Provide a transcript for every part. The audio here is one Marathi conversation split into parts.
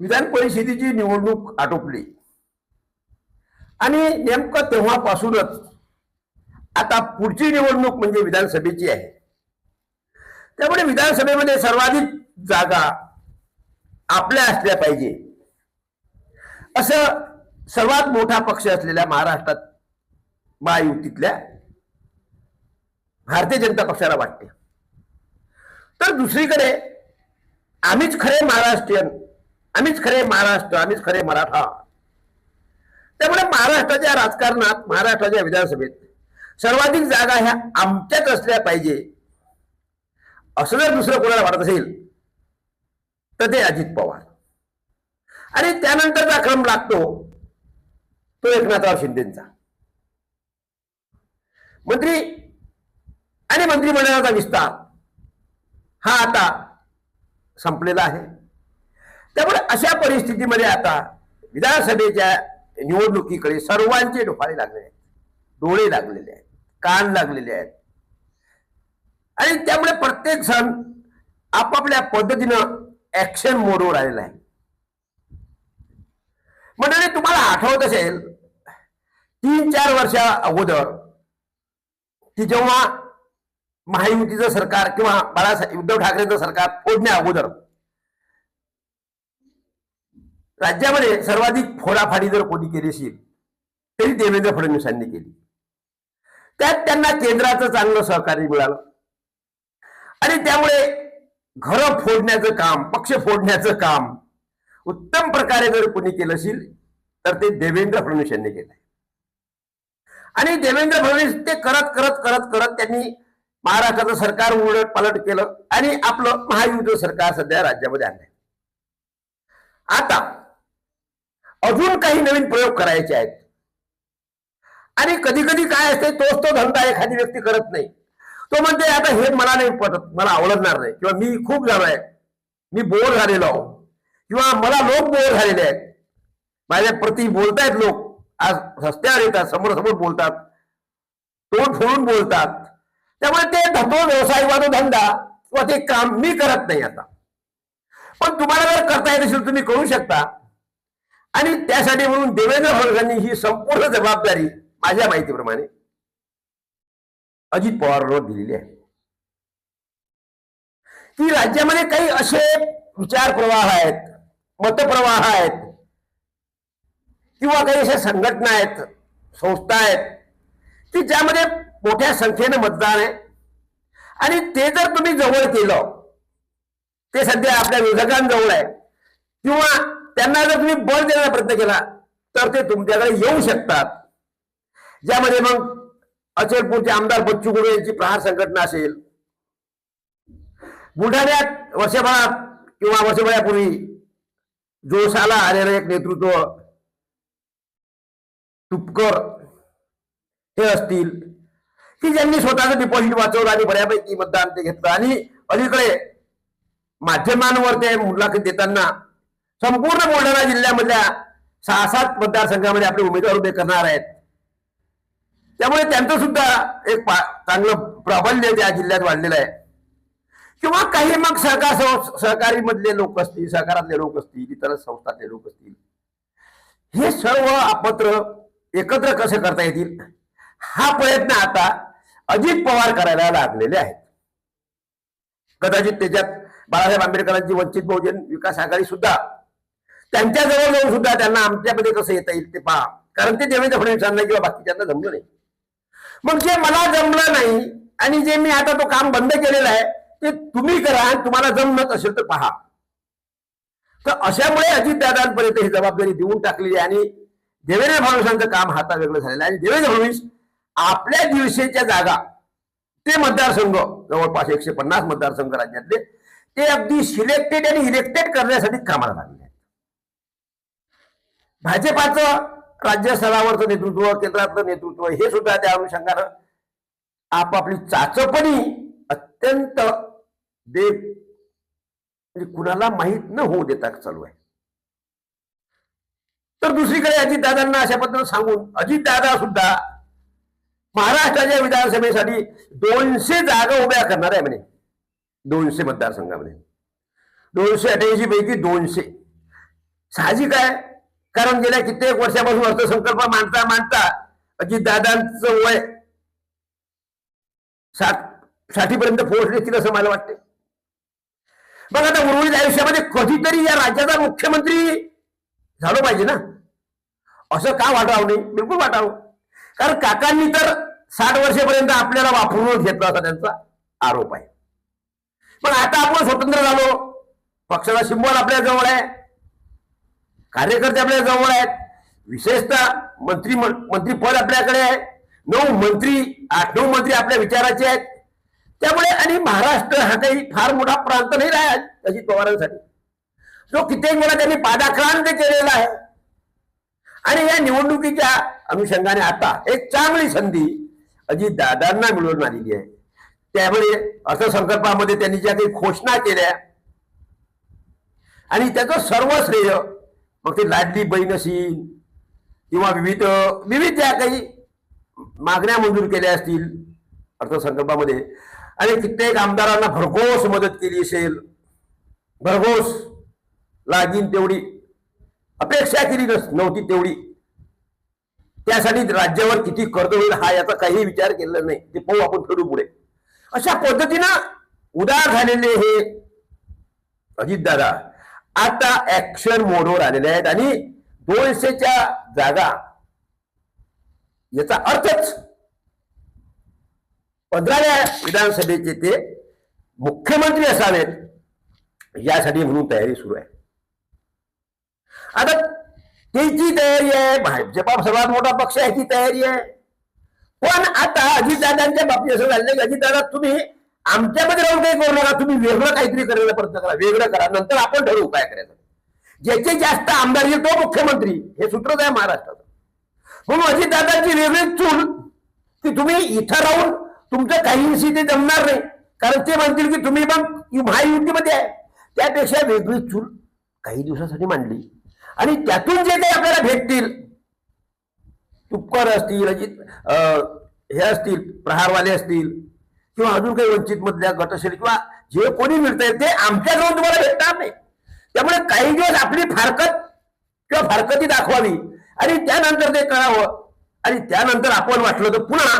विधान परिषदेची निवडणूक आटोपली. आणि नेमकं तेव्हापासूनच आता पुढची निवडणूक म्हणजे विधानसभेची आहे. त्यामुळे विधानसभेमध्ये सर्वाधिक जागा आपल्या असल्या पाहिजे. असं सर्वात मोठा पक्ष असलेल्या महाराष्ट्रात महायुतीतल्या भारतीय जनता पक्षाला वाटते. तर दुसरीकडे आम्हीच खरे महाराष्ट्रीयन आम्हीच खरे महाराष्ट्र आम्हीच खरे मराठा. त्यामुळे महाराष्ट्राच्या राजकारणात महाराष्ट्राच्या विधानसभेत सर्वाधिक जागा ह्या आमच्याच असल्या पाहिजे. असं जर दुसरं कोणाला वाटत असेल तर ते अजित पवार. आणि त्यानंतरचा क्रम लागतो तो एकनाथराव शिंदेचा. मंत्री आणि मंत्रिमंडळाचा विस्तार हा आता संपलेला आहे. त्यामुळे अशा परिस्थितीमध्ये आता विधानसभेच्या निवडणुकीकडे सर्वांचे डोफाळे लागलेले आहेत. डोळे लागलेले आहेत. कान लागलेले आहेत. आणि त्यामुळे प्रत्येक सण आपापल्या पद्धतीनं ऍक्शन मोडवर आलेला आहे. म्हणजे तुम्हाला आठवत असेल तीन चार वर्षा अगोदर की जेव्हा महायुतीचं सरकार किंवा बाळासाहेब उद्धव ठाकरेंचं सरकार फोडण्या अगोदर राज्यामध्ये सर्वाधिक फोडाफाडी जर कोणी केली असेल तरी देवेंद्र फडणवीसांनी केली. त्यात त्यांना केंद्राचं चांगलं सहकार्य मिळालं. आणि त्यामुळे घरं फोडण्याचं काम पक्ष फोडण्याचं काम उत्तम प्रकारे जर कोणी केलं असेल तर ते देवेंद्र फडणवीस यांनी केलं आणि देवेंद्र फडणवीस ते करत करत करत करत त्यांनी महाराष्ट्राचं सरकार उलट पालट केलं आणि आपलं महायुद्ध सरकार सध्या राज्यामध्ये आणलंय. आता अजून काही नवीन प्रयोग करायचे आहेत. आणि कधी कधी काय असते तोच तो धंदा एखादी व्यक्ती करत नाही. तो म्हणते आता हे मला नाही पटत मला आवडणार नाही. किंवा मी खूप झालोय मी बोर झालेलो आहो. किंवा मला लोक बोर झालेले आहेत. माझ्या प्रती बोलतायत लोक. आज रस्त्यावर येतात समोर समोर बोलतात. तोंड फोडून बोलतात. त्यामुळे ते धंदो व्यवसाय किंवा तो धंदा किंवा ते काम मी करत नाही आता. पण तुम्हाला जर करता येत असेल तुम्ही करू शकता. आणि त्यासाठी म्हणून देवेंद्र फडणवीस ही संपूर्ण जबाबदारी माझ्या माहितीप्रमाणे अजित पवारांवर दिलेली आहे. की राज्यामध्ये काही असे विचार प्रवाह आहेत मतप्रवाह आहेत किंवा काही अशा संघटना आहेत संस्था आहेत की ज्यामध्ये मोठ्या संख्येनं मतदान आहे. आणि ते जर तुम्ही जवळ केलं ते सध्या आपल्या विरोधकांजवळ आहे किंवा त्यांना जर तुम्ही बळ देण्याचा प्रयत्न केला तर ते तुमच्याकडे येऊ शकतात. ज्यामध्ये मग अचलपूरचे आमदार बच्चू कडू यांची प्रहार संघटना असेल बुलढाण्यात वर्षभरात किंवा वर्षभरापूर्वी जोशाला आलेलं एक नेतृत्व तुपकर हे असतील की ज्यांनी स्वतःचं डिपॉझिट वाचवलं आणि बऱ्यापैकी मतदान ते घेतलं. आणि अलीकडे माध्यमांवर ते मुलाखत देताना संपूर्ण बुलढाणा जिल्ह्यामधल्या सहा सात मतदारसंघामध्ये आपले उमेदवार उभे करणार आहेत. त्यामुळे त्यांचं सुद्धा एक पा- चांगलं प्राबल्य त्या जिल्ह्यात वाढलेलं आहे. किंवा काही मग सहकार सं- सहकारी मधले लोक असतील सहकारातले लोक असतील इतर संस्थातले लोक असतील. हे सर्व आपत्र एकत्र कसे करता येतील? हा प्रयत्न आता अजित पवार करायला लागलेले आहेत. कदाचित त्याच्यात बाळासाहेब आंबेडकरांची वंचित बहुजन विकास आघाडी सुद्धा त्यांच्याजवळ जाऊन सुद्धा त्यांना आमच्यामध्ये कसं येता येईल ते पहा. कारण ते देवेंद्र फडणवीसांना किंवा बाकीच्यांना जमलं नाही. मग जे मला जमलं नाही आणि जे मी आता तो काम बंद केलेलं आहे ते तुम्ही करा आणि तुम्हाला जमत असेल तर पहा. तर अशामुळे अजितदादांपर्यंत ही जबाबदारी देऊन टाकलेली आहे आणि देवेंद्र फडणवीसांचं काम हाता वेगळं झालेलं आहे. आणि देवेंद्र फडणवीस आपल्या दिवशीच्या जागा ते मतदारसंघ जवळपास एकशे पन्नास मतदारसंघ राज्यातले ते अगदी सिलेक्टेड आणि इलेक्टेड करण्यासाठी कामाला लागले. भाजपाचं राज्यस्तरावरचं नेतृत्व केंद्रातलं नेतृत्व हे सुद्धा त्या अनुषंगानं आपापली चाचपणी अत्यंत देव म्हणजे कुणाला माहीत न होऊ देता चालू आहे. तर दुसरीकडे अजितदादांना अशा पद्धतीनं सांगून अजितदादा सुद्धा महाराष्ट्राच्या विधानसभेसाठी दोनशे जागा उभ्या करणार आहे म्हणे. दोनशे मतदारसंघामध्ये. दोनशे अठ्याऐंशी पैकी दोनशे. साहजिक आहे. कारण गेल्या कित्येक वर्षापासून अर्थसंकल्प मांडता मांडता अजित दादांचं वय साठ साठीपर्यंत पोहोचले असं मला वाटते मग आता उर्वरित आयुष्यामध्ये कधीतरी या राज्याचा मुख्यमंत्री झालो पाहिजे ना. असं का वाटावं नाही? बिलकुल वाटावं. कारण काकांनी तर साठ वर्षेपर्यंत आपल्याला वापरूनच घेतला असा त्यांचा आरोप आहे. पण आता आपण स्वतंत्र झालो. पक्षाचा सिंबॉल आपल्या जवळ आहे. कार्यकर्ते आपल्या जवळ आहेत. विशेषतः मंत्री मंत्रीपद आपल्याकडे आहे. नऊ मंत्री आठ नऊ मंत्री आपल्या विचाराचे आहेत. त्यामुळे आणि महाराष्ट्र हा काही फार मोठा प्रांत नाही राहिला अजित पवारांसाठी. तो कित्येक वेळा त्यांनी पादाक्रांत केलेला आहे. आणि या निवडणुकीच्या अनुषंगाने आता एक चांगली संधी अजित दादांना मिळवून आलेली आहे. त्यामुळे अर्थसंकल्पामध्ये त्यांनी ज्या काही घोषणा केल्या आणि त्याचं सर्व श्रेय मग ते लाडली बहीण असेल किंवा विविध विविध ज्या काही मागण्या मंजूर केल्या असतील अर्थसंकल्पामध्ये आणि कित्येक आमदारांना भरघोस मदत केली असेल भरघोस लागीन तेवढी अपेक्षा केली नस नव्हती तेवढी. त्यासाठी राज्यावर किती कर्ज होईल हा याचा काही विचार केलेला नाही. ते पाहू आपण खेळू पुढे. अशा पद्धतीनं उदार झालेले हे अजितदादा आता ऍक्शन मोडवर आलेले आहेत आणि दोनशेच्या जागा याचा अर्थच पंधराव्या विधानसभेचे ते मुख्यमंत्री असावेत यासाठी म्हणून तयारी सुरू आहे. आता त्याची तयारी आहे भाजपा सर्वात मोठा पक्ष आहे ती तयारी आहे. पण आता अजितदादांच्या बाबतीत असं झालं की अजितदादा तुम्ही आमच्यामध्ये राहून काही करू नका तुम्ही वेगळं काहीतरी करायला प्रयत्न करा वेगळं करा. नंतर आपण ठरवू काय करायचं. ज्याचे जास्त आमदार येईल तो मुख्यमंत्री. हे सूत्रच आहे महाराष्ट्राचं. म्हणून अजितदादांची वेगळी चूल की तुम्ही इथं राहून तुमचं काहीशी ते जमणार नाही. कारण ते म्हणतील की तुम्ही मग महायुतीमध्ये आहे. त्यापेक्षा वेगळी चूल काही दिवसासाठी मांडली. आणि त्यातून जे काही आपल्याला भेटतील तुपकर असतील अजित अं, हे असतील प्रहारवाले असतील किंवा अजून काही वंचित मधल्या गट किंवा जे कोणी मिळत ते आमच्याकडून तुम्हाला भेटणार नाही. त्यामुळे काही दिवस आपली फारकत किंवा फारकती दाखवावी. आणि त्यानंतर ते करावं. आणि त्यानंतर आपण वाटलं तर पुन्हा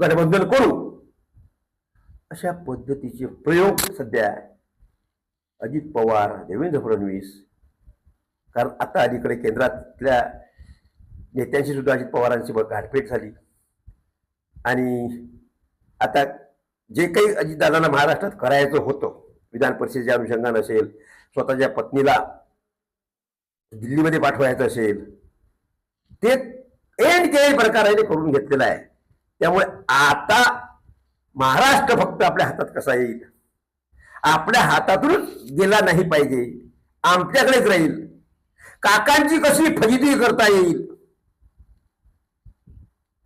गठबंधन करू. अशा पद्धतीचे प्रयोग सध्या अजित पवार देवेंद्र फडणवीस कारण आता अलीकडे केंद्रातल्या नेत्यांशी सुद्धा अजित पवारांची गाठभेट झाली. आणि आता जे काही अजितदादांना महाराष्ट्रात करायचं होतं विधान परिषदेच्या अनुषंगानं असेल स्वतःच्या पत्नीला दिल्लीमध्ये पाठवायचं असेल ते एन केलेल्या प्रकाराने करून घेतलेलं आहे. त्यामुळे आता महाराष्ट्र फक्त आपल्या हातात कसा येईल? आपल्या हातातूनच गेला नाही पाहिजे. आमच्याकडेच राहील. काकांची कशी फजिती करता येईल?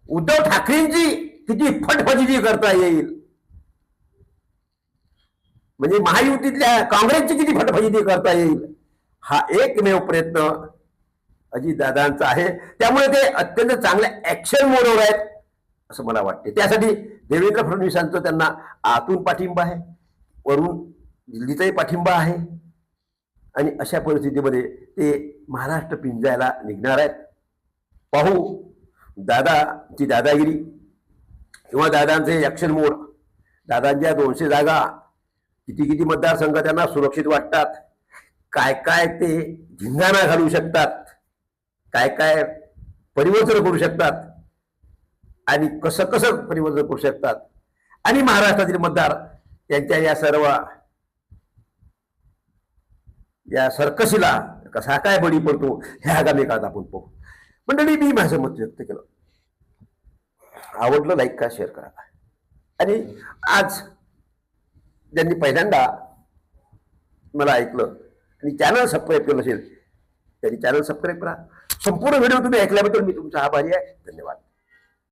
उद्धव ठाकरेंची किती फटफजिती करता येईल? म्हणजे महायुतीतल्या काँग्रेसची किती फटफजिती करता येईल? हा एकमेव प्रयत्न अजितदादांचा आहे. त्यामुळे ते अत्यंत चांगल्या ऍक्शन मोडवर आहेत असं मला वाटते त्यासाठी देवेंद्र फडणवीसांचं त्यांना आतून पाठिंबा आहे. वरून दिल्लीचाही पाठिंबा आहे. आणि अशा परिस्थितीमध्ये ते महाराष्ट्र पिंजायला निघणार आहेत. पाहू दादाची दादागिरी. किंवा दादांचे ॲक्शन मोड दादांच्या दोनशे जागा किती किती मतदारसंघ त्यांना सुरक्षित वाटतात? काय काय ते झिंगाणा घालू शकतात? काय काय परिवर्तन करू शकतात? आणि कसं कसं परिवर्तन करू शकतात? आणि महाराष्ट्रातील मतदार त्यांच्या या सर्व या सर्कशीला कसा काय बळी पडतो हे आगामी काळात आपण पाहू. मंडळी मी माझं मत व्यक्त केलं. आवडलं लाईक करा शेअर करा. आणि आज ज्यांनी पहिल्यांदा मला ऐकलं आणि चॅनल सबस्क्राईब केलं असेल त्यांनी चॅनल सबस्क्राईब करा. संपूर्ण व्हिडिओ तुम्ही ऐकल्याबद्दल मी तुमचा आभारी आहे. धन्यवाद.